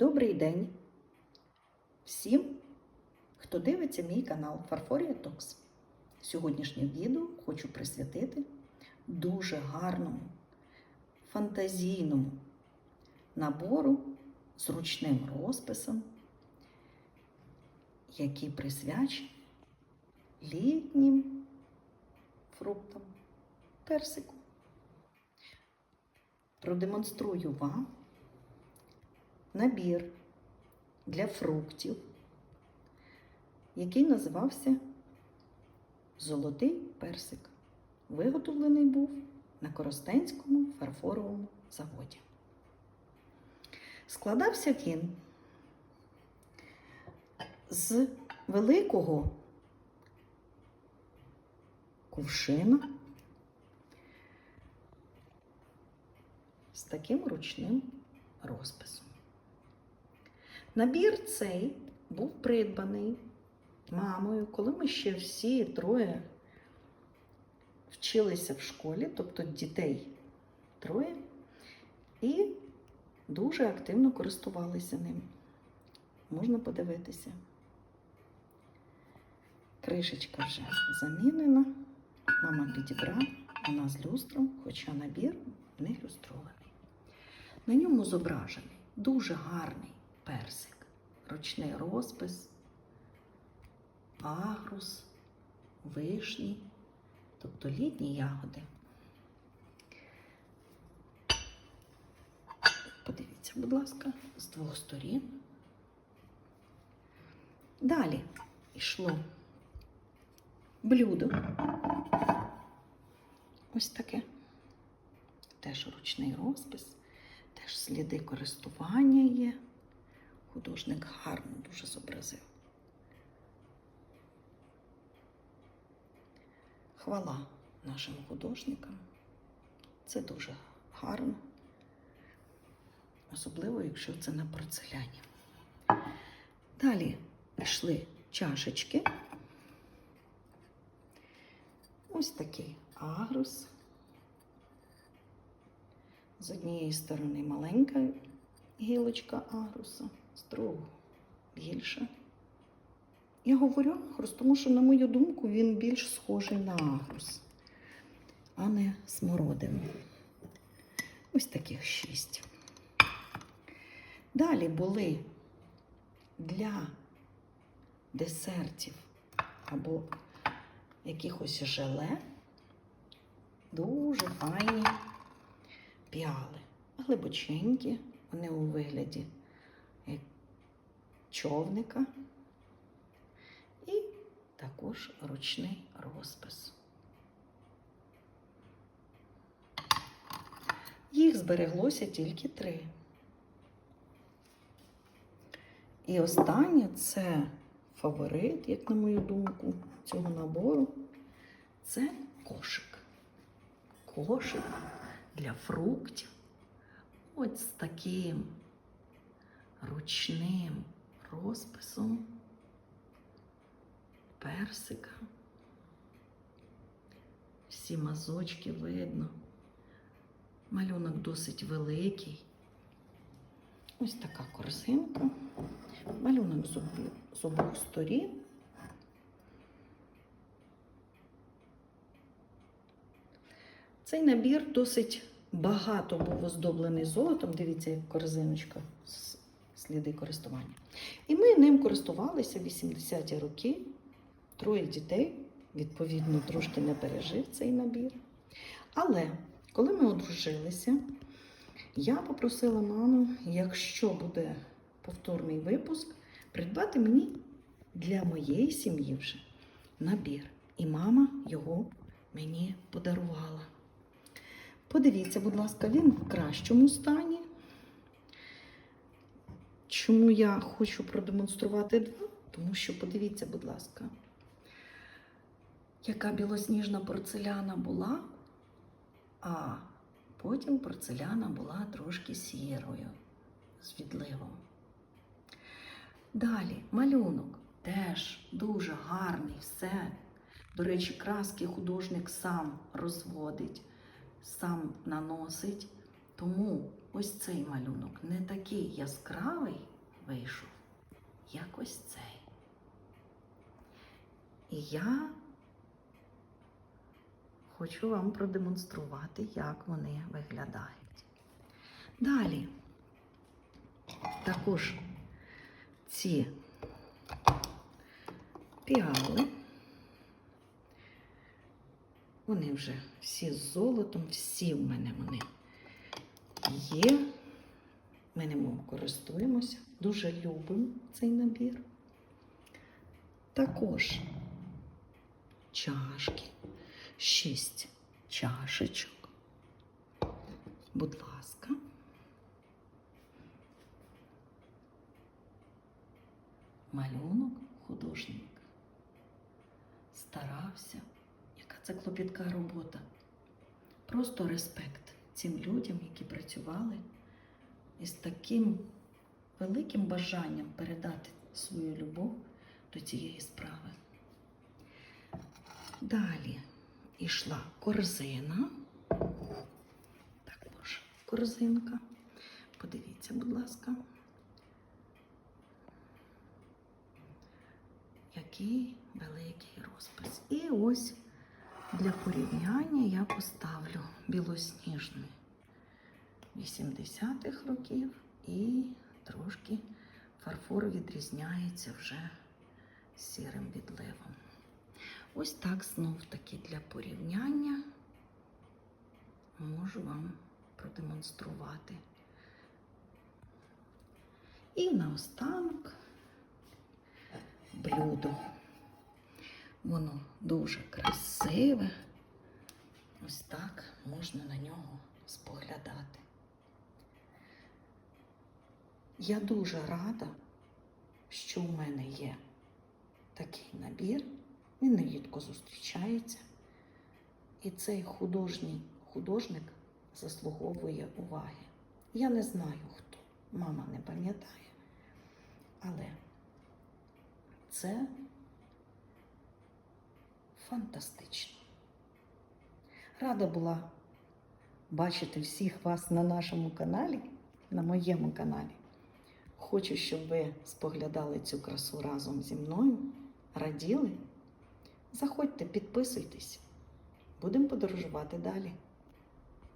Добрий день всім, хто дивиться мій канал Фарфорія Токс. Сьогоднішнє відео хочу присвятити дуже гарному, фантазійному набору з ручним розписом, який присвячений літнім фруктам персику. Продемонструю вам набір для фруктів, який називався Золотий персик. Виготовлений був на Коростенському фарфоровому заводі. Складався він з великого кувшина з таким ручним розписом. Набір цей був придбаний мамою, коли ми ще всі троє вчилися в школі, тобто дітей троє, і дуже активно користувалися ним. Можна подивитися. Кришечка вже замінена. Мама підібрала, вона з люстром, хоча набір не люстрований. На ньому зображений дуже гарний персик, ручний розпис, агрус, вишні, тобто літні ягоди. Подивіться, будь ласка, з двох сторін. Далі йшло блюдо. Ось таке. Теж ручний розпис, теж сліди користування є. Художник гарно дуже зобразив. Хвала нашим художникам. Це дуже гарно. Особливо, якщо це на порцеляні. Далі йшли чашечки. Ось такий агрус. З однієї сторони маленька гілочка агруса, з другого більша. Я говорю агрус, тому що, на мою думку, він більш схожий на агрус, а не смородину. Ось таких шість. Далі були для десертів або якихось желе дуже файні піали, глибоченькі, вони у вигляді човника і також ручний розпис. Їх збереглося тільки три. І останнє це фаворит, як на мою думку, цього набору. Це кошик. Кошик для фруктів. Ось з таким ручним розписом персика. Всі мазочки видно. Малюнок досить великий. Ось така корзинка. Малюнок з обох, сторін. Цей набір досить багато був оздоблений золотом. Дивіться, як корзиночка з сліди користування. І ми ним користувалися 80-ті роки. Троє дітей, відповідно, трошки не пережив цей набір. Але коли ми одружилися, я попросила маму, якщо буде повторний випуск, придбати мені для моєї сім'ї вже набір. І мама його мені подарувала. Подивіться, будь ласка, він в кращому стані. Чому я хочу продемонструвати два? Тому що подивіться, будь ласка, яка білосніжна порцеляна була, а потім порцеляна була трошки сірою, з відливом. Далі малюнок теж дуже гарний, все. До речі, краски художник сам розводить, сам наносить. Тому ось цей малюнок не такий яскравий вийшов, як ось цей. І я хочу вам продемонструвати, як вони виглядають. Далі також ці піали. Вони вже всі з золотом, всі в мене вони є. Ми ним користуємося. Дуже любимо цей набір. Також чашки, шість чашечок. Будь ласка. Малюнок художник. Старався. Яка це клопітка робота. Просто респект цим людям, які працювали із таким великим бажанням передати свою любов до цієї справи. Далі йшла корзина. Також корзинка. Подивіться, будь ласка. Який великий розпис. І ось для порівняння я поставлю білосніжний 80-х років і трошки фарфор відрізняється вже сірим відливом. Ось так знов таки для порівняння можу вам продемонструвати. І наостанок блюдо. Воно дуже красиве. Ось так можна на нього споглядати. Я дуже рада, що у мене є такий набір. Він нерідко зустрічається. І цей художній художник заслуговує уваги. Я не знаю хто, мама не пам'ятає. Але це фантастично. Рада була бачити всіх вас на нашому каналі, на моєму каналі. Хочу, щоб ви споглядали цю красу разом зі мною, раділи. Заходьте, підписуйтесь. Будемо подорожувати далі.